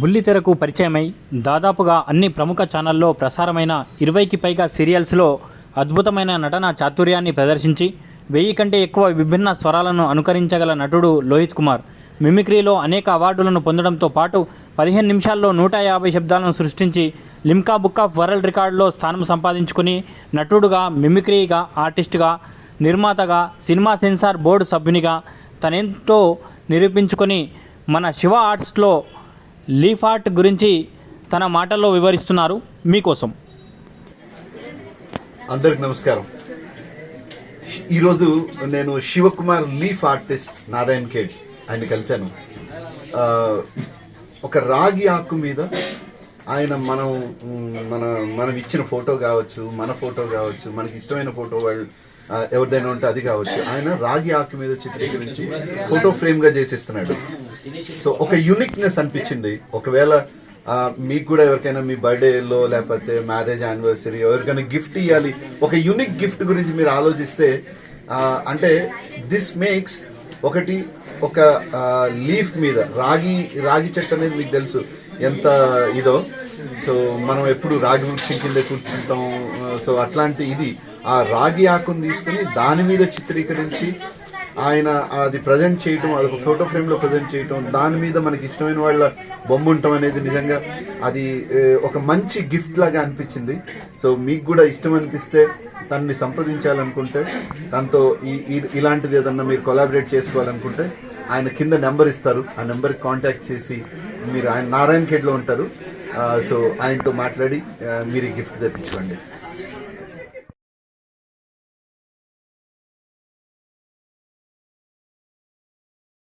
బుల్లితెరకు పరిచయమై దాదాపుగా అన్ని ప్రముఖ ఛానల్లో ప్రసారమైన ఇరవైకి పైగా సీరియల్స్లో అద్భుతమైన నటన చాతుర్యాన్ని ప్రదర్శించి వెయ్యి కంటే ఎక్కువ విభిన్న స్వరాలను అనుకరించగల నటుడు లోహిత్ కుమార్. మిమిక్రీలో అనేక అవార్డులను పొందడంతో పాటు పదిహేను నిమిషాల్లో నూట యాభై శబ్దాలను సృష్టించి లిమ్కా బుక్ ఆఫ్ వరల్డ్ రికార్డులో స్థానం సంపాదించుకుని నటుడుగా మిమిక్రీగా ఆర్టిస్ట్గా నిర్మాతగా సినిమా సెన్సార్ బోర్డు సభ్యునిగా తనెంతో నిరూపించుకొని మన శివ ఆర్ట్స్లో లీఫ్ ఆర్ట్ గురించి తన మాటల్లో వివరిస్తున్నారు మీకోసం. అందరికి నమస్కారం. ఈరోజు నేను శివకుమార్ లీఫ్ ఆర్టిస్ట్ నారాయణ్ ఖేడ్ ఆయన కలిశాను. ఒక రాగి ఆకు మీద ఆయన మనం మన మనం ఇచ్చిన ఫోటో కావచ్చు మన ఫోటో కావచ్చు మనకి ఇష్టమైన ఫోటో వాళ్ళు ఎవరిదైనా ఉంటే అది కావచ్చు. ఆయన రాగి ఆకు మీద చిత్రీకరించి ఫోటో ఫ్రేమ్గా చేసేస్తున్నాడు. సో ఒక యూనిక్నెస్ అనిపించింది. ఒకవేళ మీకు కూడా ఎవరికైనా మీ బర్త్డేలో లేకపోతే మ్యారేజ్ యానివర్సరీ ఎవరికైనా గిఫ్ట్ ఇవ్వాలి ఒక యూనిక్ గిఫ్ట్ గురించి మీరు ఆలోచిస్తే అంటే దిస్ మేక్స్ ఒకటి ఒక లీఫ్ మీద రాగి రాగి చెట్టు అనేది మీకు తెలుసు ఎంత ఇదో. సో మనం ఎప్పుడు రాగి వృక్షం కింద కూర్చుంటాం. సో అట్లాంటి ఇది ఆ రాగి ఆకును తీసుకుని దాని మీద చిత్రీకరించి ఆయన అది ప్రజెంట్ చేయటం అదొక ఫోటో ఫ్రేమ్లో ప్రజెంట్ చేయటం దాని మీద మనకి ఇష్టమైన వాళ్ళ బొమ్మ ఉండటం అనేది నిజంగా అది ఒక మంచి గిఫ్ట్ లాగా అనిపించింది. సో మీకు కూడా ఇష్టం అనిపిస్తే తనని సంప్రదించాలనుకుంటే తనతో ఈ ఇలాంటిది ఏదన్నా మీరు కొలాబరేట్ చేసుకోవాలనుకుంటే ఆయన కింద నెంబర్ ఇస్తారు. ఆ నెంబర్కి కాంటాక్ట్ చేసి మీరు ఆయన నారాయణ ఖేడ్లో ఉంటారు. సో ఆయనతో మాట్లాడి మీరు గిఫ్ట్ తెప్పించుకోండి.